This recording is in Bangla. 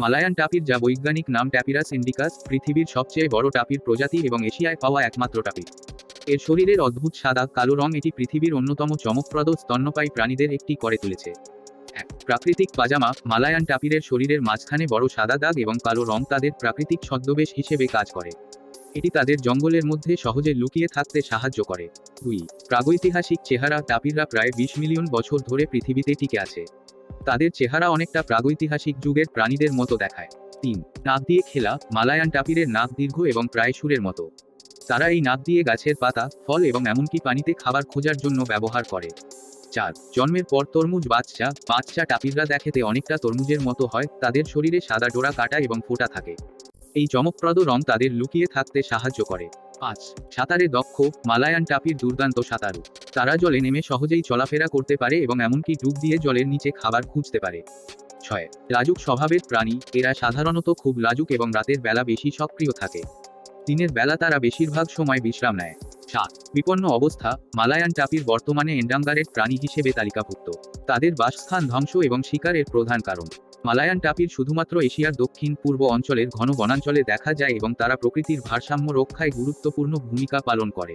মালায়ান টাপির যা বৈজ্ঞানিক নাম ট্যাপিরাস ইন্ডিকাস, পৃথিবীর সবচেয়ে বড় টাপির প্রজাতি এবং এশিয়ায় পাওয়া একমাত্র টাপি। এর শরীরের অদ্ভুত সাদা কালো রং এটি পৃথিবীর অন্যতম চমকপ্রদ স্তন্যপায়ী প্রাণীদের একটি করে তুলেছে। এক, প্রাকৃতিক পাজামা, মালায়ান টাপিরের শরীরের মাঝখানে বড় সাদা দাগ এবং কালো রং তাদের প্রাকৃতিক ছদ্মবেশ হিসেবে কাজ করে। এটি তাদের জঙ্গলের মধ্যে সহজে লুকিয়ে থাকতে সাহায্য করে। দুই, প্রাগৈতিহাসিক চেহারা টাপিররা প্রায় বিশ মিলিয়ন বছর ধরে পৃথিবীতে টিকে আছে। তাদের চেহারা অনেকটা প্রাগৈতিহাসিক যুগের প্রাণীদের মতো দেখায়। তিন, নাক দিয়ে খেলা, মালায়ান টাপিরের নাক দীর্ঘ এবং প্রায় সুরের মতো। তারা এই নাক দিয়ে গাছের পাতা, ফল এবং এমনকি পানিতে খাবার খোঁজার জন্য ব্যবহার করে। চার, জন্মের পর তরমুজ বাচ্চা বাচ্চা টাপিররা দেখেতে অনেকটা তরমুজের মতো হয়, তাদের শরীরে সাদা ডোরা কাটা এবং ফোটা থাকে। এই চমকপ্রদ রং তাদের লুকিয়ে থাকতে সাহায্য করে। পাঁচ। সাঁতারে দক্ষ, মালায়ান টাপির দুর্দান্ত সাঁতারু। তারা জলে নেমে সহজেই চলাফেরা করতে পারে এবং এমনকি ডুব দিয়ে জলের নিচে খাবার খুঁজতে পারে। ছয়। লাজুক স্বভাবের প্রাণী, এরা সাধারণত খুব লাজুক এবং রাতের বেলা বেশি সক্রিয় থাকে। দিনের বেলা তারা বেশিরভাগ সময় বিশ্রাম নেয়। সাত। বিপন্ন অবস্থা, মালায়ান টাপির বর্তমানে এন্ডাঙ্গারের প্রাণী হিসেবে তালিকাভুক্ত। তাদের বাসস্থান ধ্বংস এবং শিকারের প্রধান কারণ। মালায়ান টাপির শুধুমাত্র এশিয়ার দক্ষিণ, পূর্ব অঞ্চলের ঘন বনাঞ্চলে দেখা যায় এবং তারা প্রকৃতির ভারসাম্য রক্ষায় গুরুত্বপূর্ণ ভূমিকা পালন করে।